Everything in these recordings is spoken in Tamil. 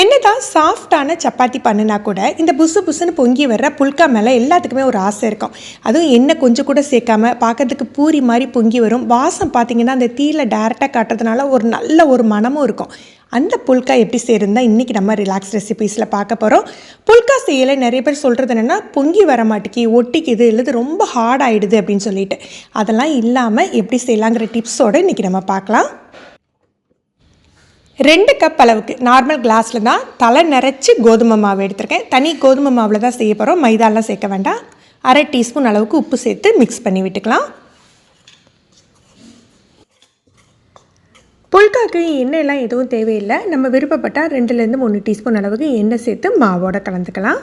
என்னதான் சாஃப்டான சப்பாத்தி பண்ணுனா கூட இந்த புசு புசுன்னு பொங்கி வர்ற புல்கா மேலே எல்லாத்துக்குமே ஒரு ஆசை இருக்கும். அதுவும் எண்ணெய் கொஞ்சம் கூட சேர்க்காம பார்க்கறதுக்கு பூரி மாதிரி பொங்கி வரும். வாசம் பார்த்தீங்கன்னா அந்த தீயில் டேரெக்டாக காட்டுறதுனால ஒரு நல்ல ஒரு மனமும் இருக்கும். அந்த புல்கா எப்படி செய்யறதுனா இன்றைக்கி நம்ம ரிலாக்ஸ் ரெசிபீஸில் பார்க்க போகிறோம் புல்கா செய்யலை நிறைய பேர் சொல்கிறது என்னென்னா பொங்கி வர மாட்டேக்கி ஒட்டிக்குது இல்லது ரொம்ப ஹார்ட் ஆகிடுது அப்படின்னு சொல்லிட்டு. அதெல்லாம் இல்லாமல் எப்படி செய்யலாங்கிற டிப்ஸோடு இன்றைக்கி நம்ம பார்க்கலாம். ரெண்டு கப் அளவுக்கு நார்மல் கிளாஸில் தான் தலை நிறச்சி கோதுமை மாவு எடுத்திருக்கேன். தனி கோதுமை மாவில் தான் செய்ய போகிறோம் மைதாலாம் சேர்க்க வேண்டாம். அரை டீஸ்பூன் அளவுக்கு உப்பு சேர்த்து மிக்ஸ் பண்ணி விட்டுக்கலாம். புல்காக்கு எண்ணெயெல்லாம் எதுவும் தேவையில்லை. நம்ம விருப்பப்பட்டால் ரெண்டுலேருந்து மூணு டீஸ்பூன் அளவுக்கு எண்ணெய் சேர்த்து மாவோட கலந்துக்கலாம்.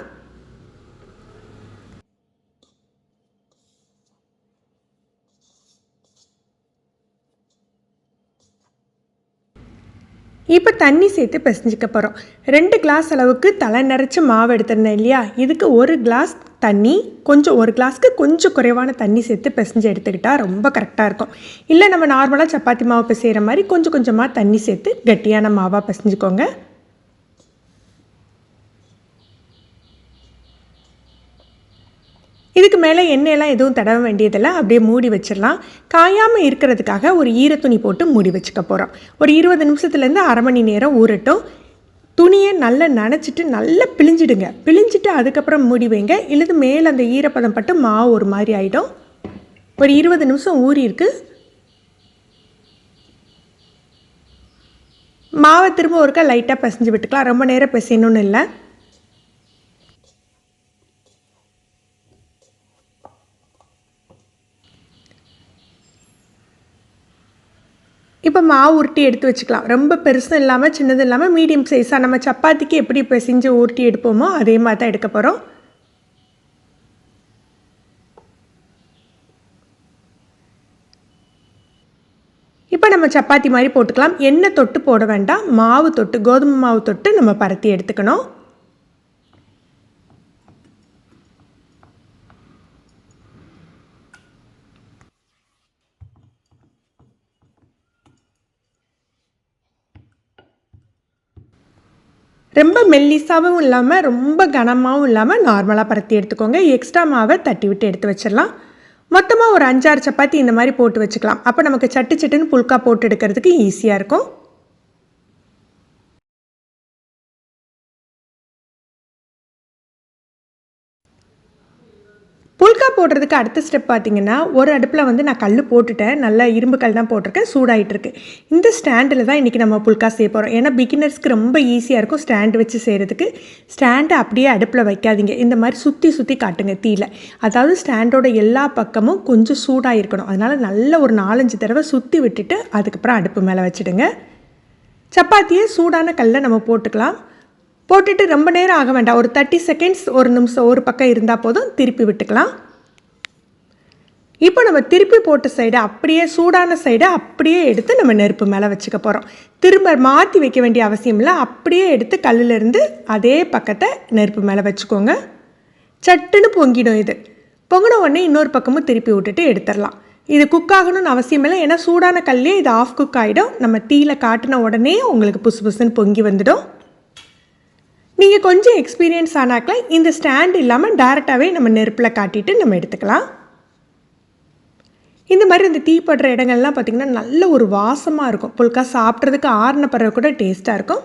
இப்போ தண்ணி சேர்த்து பிசைஞ்சிக்க போகிறோம் ரெண்டு கிளாஸ் அளவுக்கு தலை நிறச்சி மாவு எடுத்திருந்தேன் இல்லையா? இதுக்கு ஒரு கிளாஸ் தண்ணி கொஞ்சம் ஒரு கிளாஸ்க்கு கொஞ்சம் குறைவான தண்ணி சேர்த்து பிசைஞ்சு எடுத்துக்கிட்டால் ரொம்ப கரெக்டாக இருக்கும். இல்லை நம்ம நார்மலாக சப்பாத்தி மாவு பிசைகிற மாதிரி கொஞ்சம் கொஞ்சமாக தண்ணி சேர்த்து கட்டியான மாவாக பிசைஞ்சுக்கோங்க. இதுக்கு மேலே எண்ணெயெல்லாம் எதுவும் தடவ வேண்டியதில்லை. அப்படியே மூடி வச்சிடலாம். காயாமல் இருக்கிறதுக்காக ஒரு ஈரத்துணி போட்டு மூடி வச்சுக்க போகிறோம் ஒரு இருபது நிமிஷத்துலேருந்து அரை மணி நேரம் ஊறட்டும். துணியை நல்லா நனைச்சிட்டு நல்லா பிழிஞ்சிடுங்க. பிழிஞ்சிட்டு அதுக்கப்புறம் மூடி வைங்க. இல்லது மேலே அந்த ஈரப்பதம் பட்டு மாவு ஒரு மாதிரி ஆகிடும் ஒரு இருபது நிமிஷம் ஊறிருக்கு மாவை திரும்ப ஒருக்கா லைட்டாக பிசைஞ்சு விட்டுக்கலாம். ரொம்ப நேரம் பிசையணும்னு இல்லை. இப்போ மாவு உருட்டி எடுத்து வச்சுக்கலாம். ரொம்ப பெருசும் இல்லாமல் சின்னதும் இல்லாமல் மீடியம் சைஸாக நம்ம சப்பாத்திக்கு எப்படி பிசைஞ்சு உருட்டி எடுப்போமோ அதே மாதிரி தான் எடுக்க போகிறோம் இப்போ நம்ம சப்பாத்தி மாதிரி போட்டுக்கலாம். எண்ணெய் தொட்டு போட வேண்டாம். மாவு தொட்டு கோதுமை மாவு தொட்டு நம்ம பரத்தி எடுத்துக்கணும். ரொம்ப மெல்லிசாவும் இல்லாமல் ரொம்ப கனமாகவும் இல்லாமல் நார்மலாக பரத்தி எடுத்துக்கோங்க. எக்ஸ்ட்ரா மாவை தட்டி விட்டு எடுத்து வச்சிடலாம். மொத்தமாக ஒரு அஞ்சாறு சப்பாத்தி இந்த மாதிரி போட்டு வச்சுக்கலாம். அப்போ நமக்கு சட்டு சட்டுன்னு புல்கா போட்டு எடுக்கிறதுக்கு ஈஸியாக இருக்கும். போடுறதுக்கு அடுத்த ஸ்டெப் பார்த்தீங்கன்னா ஒரு அடுப்பில் வந்து நான் கல் போட்டுட்டேன். நல்ல இரும்பு கல் தான் போட்டிருக்கேன். சூடாகிட்டுருக்கு இந்த ஸ்டாண்டில் தான் இன்றைக்கி நம்ம புல்கா செய்ய போகிறோம் ஏன்னா பிகினர்ஸ்க்கு ரொம்ப ஈஸியாக இருக்கும் ஸ்டாண்டு வச்சு செய்கிறதுக்கு ஸ்டாண்டை அப்படியே அடுப்பில் வைக்காதீங்க. இந்த மாதிரி சுற்றி சுற்றி காட்டுங்க தீயில். அதாவது ஸ்டாண்டோட எல்லா பக்கமும் கொஞ்சம் சூடாக இருக்கணும் அதனால் நல்ல ஒரு நாலஞ்சு தடவை சுற்றி விட்டுட்டு அதுக்கப்புறம் அடுப்பு மேலே வச்சுடுங்க. சப்பாத்தியை சூடான கல்லை நம்ம போட்டுக்கலாம். போட்டுட்டு ரொம்ப நேரம் ஆக வேண்டாம். ஒரு தேர்ட்டி செகண்ட்ஸ் ஒரு நிமிஷம் ஒரு பக்கம் இருந்தால் போதும். திருப்பி விட்டுக்கலாம். இப்போ நம்ம திருப்பி போட்ட சைடை அப்படியே சூடான சைடை அப்படியே எடுத்து நம்ம நெருப்பு மேலே வச்சுக்க போகிறோம் திரும்ப மாற்றி வைக்க வேண்டிய அவசியம் இல்லை. அப்படியே எடுத்து கல்லிலிருந்து அதே பக்கத்தை நெருப்பு மேலே வச்சுக்கோங்க. சட்டுன்னு பொங்கிடும் இது. பொங்கின உடனே இன்னொரு பக்கமும் திருப்பி விட்டுட்டு எடுத்துடலாம். இது குக் ஆகணும்னு அவசியம் இல்லை. ஏன்னா சூடான கல்லே இது ஆஃப் குக் ஆகிடும் நம்ம தீயில் காட்டின உடனே உங்களுக்கு புசு புசுன்னு பொங்கி வந்துடும். நீங்கள் கொஞ்சம் எக்ஸ்பீரியன்ஸ் ஆனாக்கில் இந்த ஸ்டாண்ட் இல்லாமல் டேரெக்டாகவே நம்ம நெருப்பில் காட்டிட்டு நம்ம எடுத்துக்கலாம். இந்த மாதிரி இந்த தீப்படுற இடங்கள்லாம் பார்த்திங்கன்னா நல்ல ஒரு வாசமாக இருக்கும். புல்கா சாப்பிட்றதுக்கு ஆறின பிறகு கூட டேஸ்ட்டாக இருக்கும்.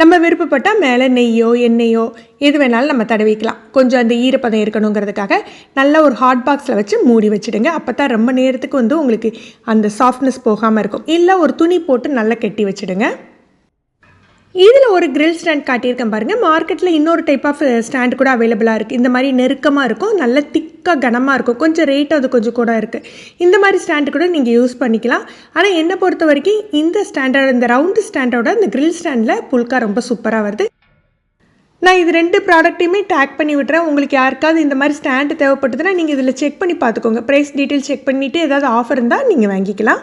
நம்ம விருப்பப்பட்டால் மேலே நெய்யோ எண்ணெயோ எது வேணாலும் நம்ம தடவிக்கலாம். கொஞ்சம் அந்த ஈரப்பதம் இருக்கணுங்கிறதுக்காக நல்ல ஒரு ஹாட் பாக்ஸில் வச்சு மூடி வச்சுடுங்க. அப்போ தான் ரொம்ப நேரத்துக்கு வந்து உங்களுக்கு அந்த சாஃப்ட்னஸ் போகாமல் இருக்கும். இல்லை ஒரு துணி போட்டு நல்லா கெட்டி வச்சுடுங்க. இதில் ஒரு கிரில் ஸ்டாண்ட் காட்டியிருக்கேன் பாருங்கள் மார்க்கெட்டில் இன்னொரு டைப் ஆஃப் ஸ்டாண்ட் கூட அவைலபிளாக இருக்குது இந்த மாதிரி நெருக்கமாக இருக்கும். நல்ல திக்காக கனமாக இருக்கும். கொஞ்சம் ரேட் அது கொஞ்சம் கூட இருக்குது இந்த மாதிரி ஸ்டாண்டு கூட நீங்கள் யூஸ் பண்ணிக்கலாம். ஆனால் என்னை பொறுத்த வரைக்கும் இந்த ஸ்டாண்டர்ட் இந்த ரவுண்டு ஸ்டாண்டோட இந்த கிரில் ஸ்டாண்டில் புல்கா ரொம்ப சூப்பராக வருது. நான் இது ரெண்டு ப்ராடக்ட்டையுமே டேக் பண்ணி விட்டுறேன். உங்களுக்கு யாருக்காவது இந்த மாதிரி ஸ்டாண்டு தேவைப்பட்டதுன்னா நீங்கள் இதில் செக் பண்ணி பார்த்துக்கோங்க. ப்ரைஸ் டீட்டெயில் செக் பண்ணிவிட்டு ஏதாவது ஆஃபர் இருந்தால் நீங்கள் வாங்கிக்கலாம்.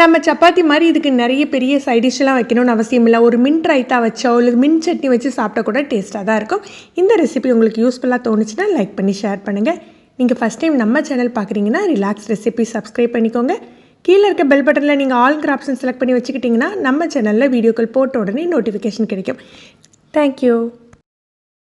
நம்ம சப்பாத்தி மாதிரி இதுக்கு நிறைய பெரிய சைடிஷ்லாம் வைக்கணும்னு அவசியம் இல்லை. ஒரு மின் ரைத்தா வச்சோ இல்லை மின் சட்னி வச்சு சாப்பிட்டா கூட டேஸ்ட்டாக தான் இருக்கும். இந்த ரெசிபி உங்களுக்கு யூஸ்ஃபுல்லாக தோணுச்சுன்னா லைக் பண்ணி ஷேர் பண்ணுங்கள் நீங்கள் ஃபஸ்ட் டைம் நம்ம சேனல் பார்க்குறீங்கன்னா ரிலாக்ஸ் ரெசிபி சப்ஸ்கிரைப் பண்ணிக்கோங்க. கீழே இருக்க பெல் பட்டனில் நீங்கள் ஆல் ஆப்ஷன் செலக்ட் பண்ணி வச்சுக்கிட்டிங்கன்னா நம்ம சேனலில் வீடியோக்கள் போட்ட உடனே நோட்டிஃபிகேஷன் கிடைக்கும். தேங்க்யூ